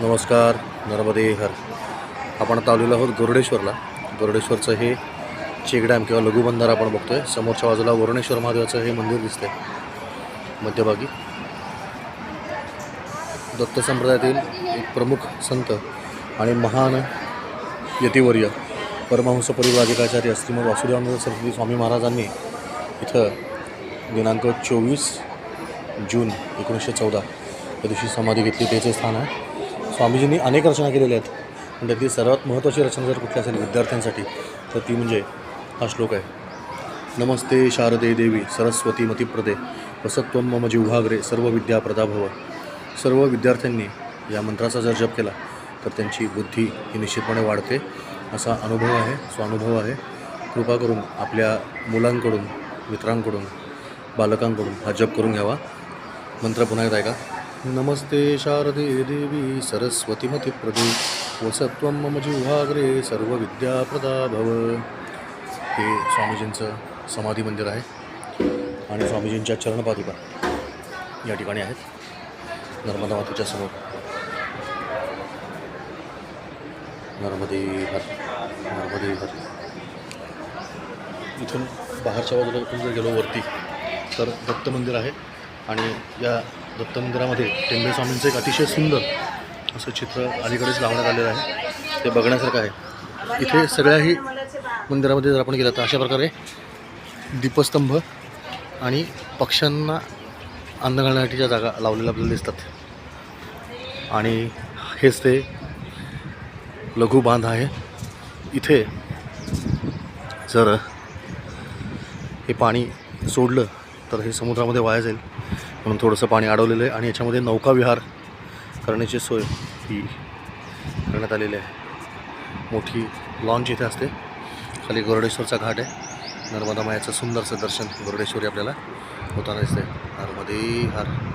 नमस्कार नर्मदे हर. आपण आता आलेलो आहोत गरुडेश्वरला. गरुडेश्वरचं हे चेकडॅम किंवा लघुबंधार आपण बघतोय. समोरच्या बाजूला वरुणेश्वर महादेवाचं हे मंदिर दिसतंय. मध्यभागी दत्त संप्रदायातील एक प्रमुख संत आणि महान यतिवर्य परमहंस परिव्राजकाचार्य श्रीमद वासुदेवानंद सरस्वती स्वामी महाराजांनी इथं दिनांक चोवीस जून एकोणीसशे चौदा या दिवशी समाधी घेतली. त्याचे स्थान आहे स्वामीजींनी अनेक रचना केलेल्या आहेत. म्हणजे पण त्यातली सर्वात महत्त्वाची रचना जर कुठली असेल विद्यार्थ्यांसाठी तर ती म्हणजे हा श्लोक आहे. नमस्ते शारदे देवी सरस्वती मतिप्रदे वसत्व मम जिव्हाग्रे सर्व विद्या सर्व विद्यार्थ्यांनी या मंत्राचा जर जप केला तर त्यांची बुद्धी ही निश्चितपणे वाढते. असा अनुभव आहे स्वानुभव आहे. कृपा करून आपल्या मुलांकडून मित्रांकडून बालकांकडून हा जप करून घ्यावा. मंत्र पुन्हा येत आहे का नमस्ते शारदे देवी सरस्वती वसत्वं मम जिव्हाग्रे सर्व विद्याप्रदा भव हे स्वामीजींचं समाधी मंदिर आहे आणि स्वामीजींच्या चरणपादुका या ठिकाणी आहेत. नर्मदा मातेच्या समोर. नर्मदे हर नर्मदे हर. इथून बाहेरच्या बाजूला जर गेलो वरती तर दत्त मंदिर आहे आणि या दत्त मंदिरामध्ये टेंबेस्वामींचं एक अतिशय सुंदर असं चित्र अलीकडेच लावण्यात आलेलं आहे. ते बघण्यासारखं आहे. इथे सगळ्याही मंदिरामध्ये जर आपण गेलं तर अशा प्रकारे दीपस्तंभ आणि पक्ष्यांना अन्न घालण्यासाठीच्या जागा लावलेल्या आपल्याला दिसतात. आणि हेच ते लघु बांध आहे. इथे जर हे पाणी सोडलं तर हे समुद्रामध्ये वाया जाईल. म्हणून थोडंसं पाणी अडवलेलं आहे आणि याच्यामध्ये नौकाविहार करण्याची सोय ही करण्यात आलेली आहे. मोठी लॉन्च इथे असते. खाली गरुडेश्वरचा घाट आहे. नर्मदा मायाचं सुंदरसं दर्शन गरुडेश्वरी आपल्याला होताना दिसते नर्मदे हर.